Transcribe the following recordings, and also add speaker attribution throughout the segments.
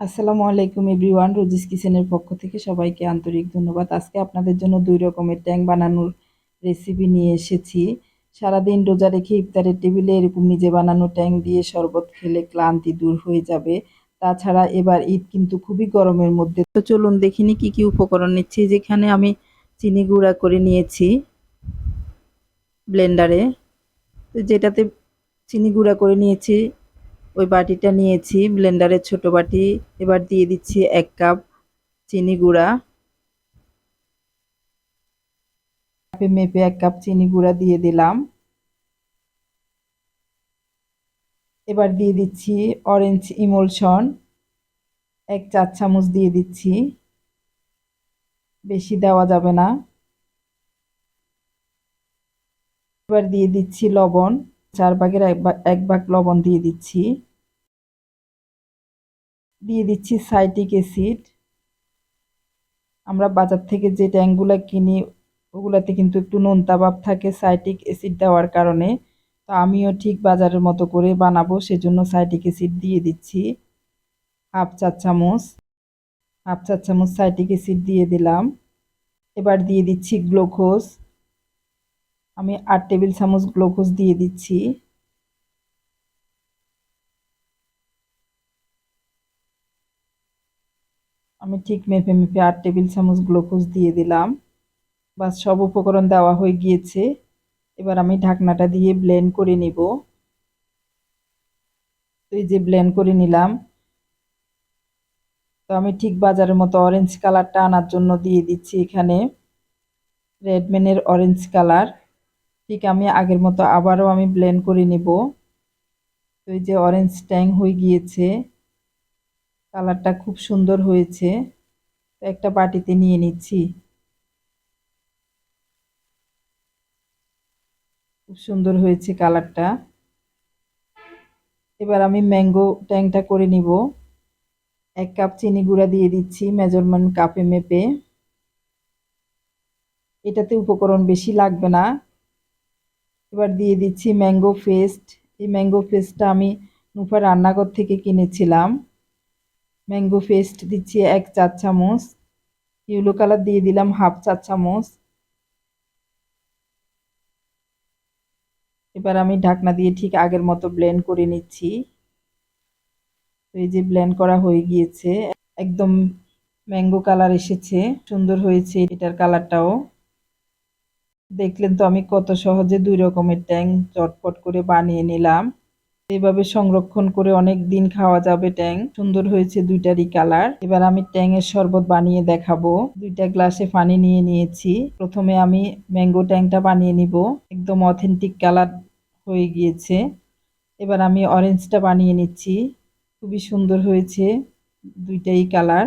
Speaker 1: আসসালামু আলাইকুম everyone, Rosie's কিচেনের পক্ষ থেকে সবাইকে আন্তরিক ধন্যবাদ। আজকে আপনাদের জন্য দুই রকমের ট্যাং বানানোর রেসিপি নিয়ে এসেছি। সারাদিন রোজা রেখে ইফতারের টেবিলে এরকম নিজে বানানো ট্যাং দিয়ে শরবত খেলে ক্লান্তি দূর হয়ে যাবে। তাছাড়া এবার ঈদ কিন্তু খুবই গরমের মধ্যে। তো চলুন দেখিনি কি কি উপকরণ নিচ্ছি, যেখানে আমি চিনি গুঁড়া করে নিয়েছি ব্লেন্ডারে তো যেটাতে চিনি গুঁড়া করে নিয়েছি ওই বাটিটা নিয়েছি, ব্লেন্ডারের ছোট বাটি। এবার দিয়ে দিচ্ছি এক কাপ চিনি গুঁড়া। কাপে মেপে এক কাপ চিনি গুঁড়া দিয়ে দিলাম। এবার দিয়ে দিচ্ছি অরেঞ্জ ইমোলশন। এক চার চামচ দিয়ে দিচ্ছি। বেশি দেওয়া যাবে না। এবার দিয়ে দিচ্ছি লবণ। চার ভাগের এক ভাগ লবণ দিয়ে দিচ্ছি। দিয়ে দিচ্ছি সাইটিক অ্যাসিড। আমরা বাজার থেকে যে ট্যাঙ্কগুলো কিনি, ওগুলাতে কিন্তু একটু নোনতা ভাব থাকে সাইটিক অ্যাসিড দেওয়ার কারণে। তো আমিও ঠিক বাজারের মতো করে বানাবো, সেজন্য সাইটিক অ্যাসিড দিয়ে দিচ্ছি। হাফ চা চামচ, হাফ চা চামচ সাইটিক অ্যাসিড দিয়ে দিলাম। এবার দিয়ে দিচ্ছি গ্লুকোজ। আমি আট টেবিল চামচ গ্লুকোজ দিয়ে দিচ্ছি। আমি ঠিক মেপে মেপে আট টেবিল চামচ গ্লুকোজ দিয়ে দিলাম। বাস, সব উপকরণ দেওয়া হয়ে গিয়েছে। এবার আমি ঢাকনাটা দিয়ে ব্লেন্ড করে নিব। তো এই যে ব্লেন্ড করে নিলাম। তো আমি ঠিক বাজারের মতো অরেঞ্জ কালারটা আনার জন্য দিয়ে দিচ্ছি এখানে। রেডম্যানের অরেঞ্জ কালার। ঠিক আমি আগের মতো আবারও আমি ব্লেন্ড করে নিব। তো এই যে অরেঞ্জ ট্যাং হয়ে গিয়েছে কালারটা খুব সুন্দর হয়েছে। একটা বাটিতে নিয়ে নিচ্ছি। খুব সুন্দর হয়েছে কালারটা এবার আমি ম্যাঙ্গো ট্যাংটা করে নিব। এক কাপ চিনি গুঁড়া দিয়ে দিচ্ছি মেজারমেন্ট কাপে মেপে। এটাতে উপকরণ বেশি লাগবে না। এবার দিয়ে দিচ্ছি ম্যাঙ্গো পেস্ট এই ম্যাঙ্গো পেস্টটা আমি নুফা রান্নাঘর থেকে কিনেছিলাম। ম্যাঙ্গো পেস্ট দিচ্ছি এক চার চামচ। ইউলো কালার দিয়ে দিলাম হাফ চার চামচ। এবার আমি ঢাকনা দিয়ে ঠিক আগের মতো ব্লেন্ড করে নিচ্ছি। তো এই যে ব্লেন্ড করা হয়ে গিয়েছে, একদম ম্যাঙ্গো কালার এসেছে, সুন্দর হয়েছে এটার কালারটাও দেখলেন তো আমি কত সহজে দুই রকমের ট্যাং চটপট করে বানিয়ে নিলাম। এভাবে সংরক্ষণ করে অনেক দিন খাওয়া যাবে ট্যাং। সুন্দর হয়েছে দুইটারই কালার। এবার আমি ট্যাং এর শরবত বানিয়ে দেখাবো। দুইটা গ্লাসে পানি নিয়ে নিয়েছি। প্রথমে আমি ম্যাঙ্গো ট্যাংটা বানিয়ে নিব। একদম অথেন্টিক কালার হয়ে গিয়েছে। এবার আমি অরেঞ্জটা বানিয়ে নিচ্ছি। খুবই সুন্দর হয়েছে দুইটাই কালার।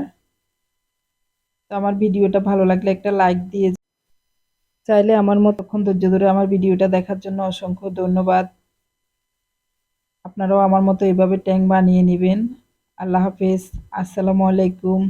Speaker 1: তো আমার ভিডিওটা ভালো লাগলে একটা লাইক দিয়ে চাইলে আমার মতক্ষণ ধৈর্য ধরে আমার ভিডিওটা দেখার জন্য অসংখ্য ধন্যবাদ। আপনারাও আমার মতো এভাবে ট্যাঙ্ক বানিয়ে নেবেন। আল্লাহ হাফেজ। আসসালামু আলাইকুম।